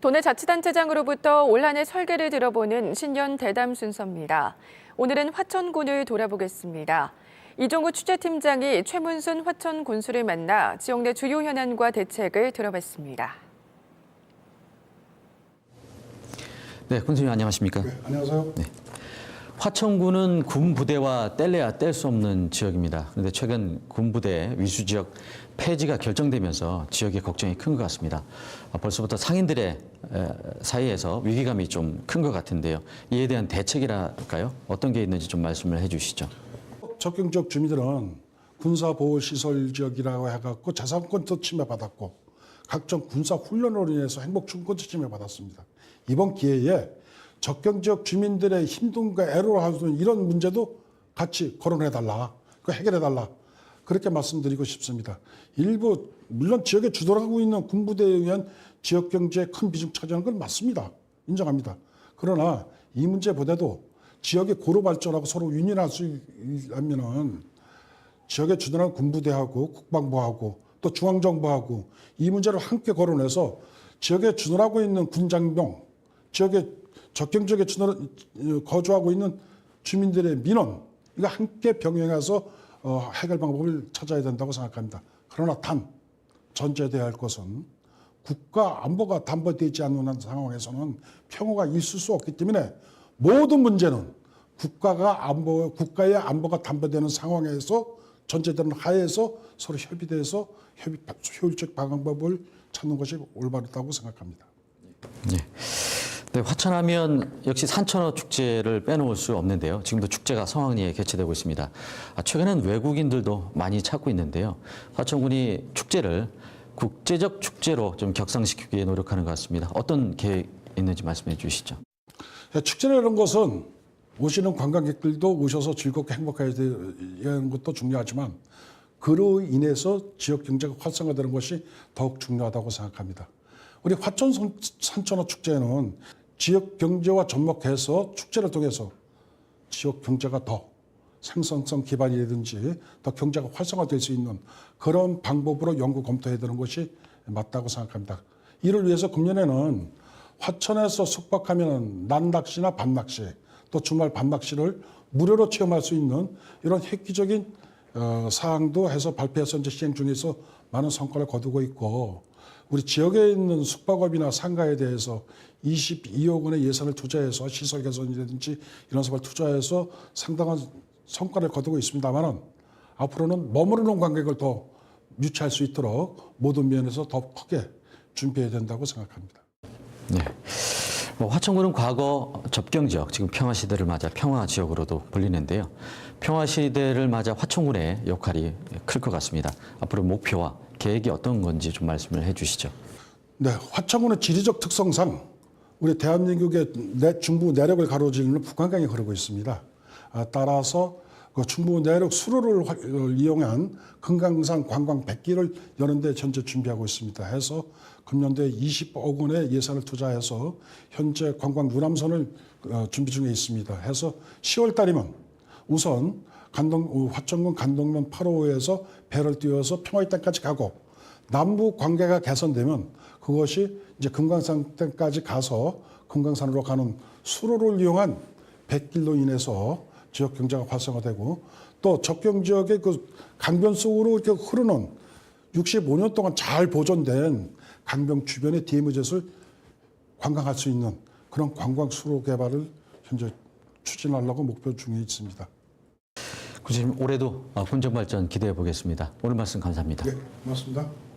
도내 자치단체장으로부터 올 한해 설계를 들어보는 신년 대담 순서입니다. 오늘은 화천군을 돌아보겠습니다. 이종구 취재팀장이 최문순 화천 군수를 만나 지역 내 주요 현안과 대책을 들어봤습니다. 네, 군수님 안녕하십니까? 네, 안녕하세요. 화천군은 군 부대와 뗄래야 뗄 수 없는 지역입니다. 그런데 최근 군 부대 위수 지역 폐지가 결정되면서 지역의 걱정이 큰 것 같습니다. 아, 벌써부터 상인들의 에, 사이에서 위기감이 좀 큰 것 같은데요. 이에 대한 대책이랄까요? 어떤 게 있는지 좀 말씀을 해주시죠. 지역 주민들은 군사보호시설 지역이라고 해갖고 자산권도 침해받았고 각종 군사 훈련으로 인해서 행복충권도 침해받았습니다. 이번 기회에 접경 지역 주민들의 힘듦과 애로를 하는 이런 문제도 같이 거론해 달라, 그 해결해 달라 그렇게 말씀드리고 싶습니다. 일부 물론 지역에 주도하고 있는 군부대에 의한 지역 경제에 큰 비중 차지하는 건 맞습니다. 인정합니다. 그러나 이 문제보다도 지역의 고루 발전하고 서로 윈윈할 수 있으면은 지역에 주둔한 군부대하고 국방부하고 또 중앙정부하고 이 문제를 함께 거론해서 지역에 주둔하고 있는 군장병, 지역에 적경 지역에 주둔 거주하고 있는 주민들의 민원 이거 함께 병행해서 어, 해결 방법을 찾아야 된다고 생각합니다. 그러나 단 전제돼야 할 것은 국가 안보가 담보되지 않는 상황에서는 평화가 있을 수 없기 때문에 모든 문제는 국가가 안보 국가의 안보가 담보되는 상황에서 전제되는 하에서 서로 협의돼서 협의 효율적 방법을 찾는 것이 올바르다고 생각합니다. 네, 화천하면 역시 산천어 축제를 빼놓을 수 없는데요. 지금도 축제가 성황리에 개최되고 있습니다. 아, 최근엔 외국인들도 많이 찾고 있는데요. 화천군이 축제를 국제적 축제로 좀 격상시키기 위해 노력하는 것 같습니다. 어떤 계획 있는지 말씀해 주시죠. 축제라는 것은 오시는 관광객들도 오셔서 즐겁게 행복해야 되는 것도 중요하지만 그로 인해서 지역 경제가 활성화되는 것이 더욱 중요하다고 생각합니다. 우리 화천 산- 산천어 축제는 지역 경제와 접목해서 축제를 통해서 지역 경제가 더 생산성 기반이라든지 더 경제가 활성화될 수 있는 그런 방법으로 연구 검토해야 되는 것이 맞다고 생각합니다. 이를 위해서 금년에는 화천에서 숙박하면 난낚시나 밤낚시 또 주말 밤낚시를 무료로 체험할 수 있는 이런 획기적인 어, 사항도 해서 발표해서 이제 시행 중에서 많은 성과를 거두고 있고 우리 지역에 있는 숙박업이나 상가에 대해서 22억 원의 예산을 투자해서 시설 개선이라든지 이런 것을 투자해서 상당한 성과를 거두고 있습니다만은 앞으로는 머무르는 관객을 더 유치할 수 있도록 모든 면에서 더 크게 준비해야 된다고 생각합니다. 네. 뭐 화천군은 과거 접경 지역, 지금 평화 시대를 맞아 평화 지역으로도 불리는데요. 평화 시대를 맞아 화천군의 역할이 클 것 같습니다. 앞으로 목표와 계획이 어떤 건지 좀 말씀을 해주시죠. 네, 화천군의 지리적 특성상 우리 대한민국의 내, 중부 내륙을 가로지르는 북한강이 흐르고 있습니다. 아, 따라서 그 중부 내륙 수로를 화- 어, 이용한 금강산 관광 100기를 여는데 현재 준비하고 있습니다. 해서 금년도에 20억 원의 예산을 투자해서 현재 관광 유람선을 어, 준비 중에 있습니다. 해서 10월 달이면 우선 간동 어, 화천군 간동면 8호에서 배를 띄워서 평화의 땅까지 가고 남북 관계가 개선되면 그것이 이제 금강산 땅까지 가서 금강산으로 가는 수로를 이용한 백길로 인해서 지역 경제가 활성화되고 또 접경 지역의 그 강변 속으로 이렇게 흐르는 65년 동안 잘 보존된 강변 주변의 DMZ를 관광할 수 있는 그런 관광 수로 개발을 현재 추진하려고 목표 중에 있습니다. 군수님 올해도 어, 군정 발전 기대해 보겠습니다. 오늘 말씀 감사합니다. 네, 고맙습니다.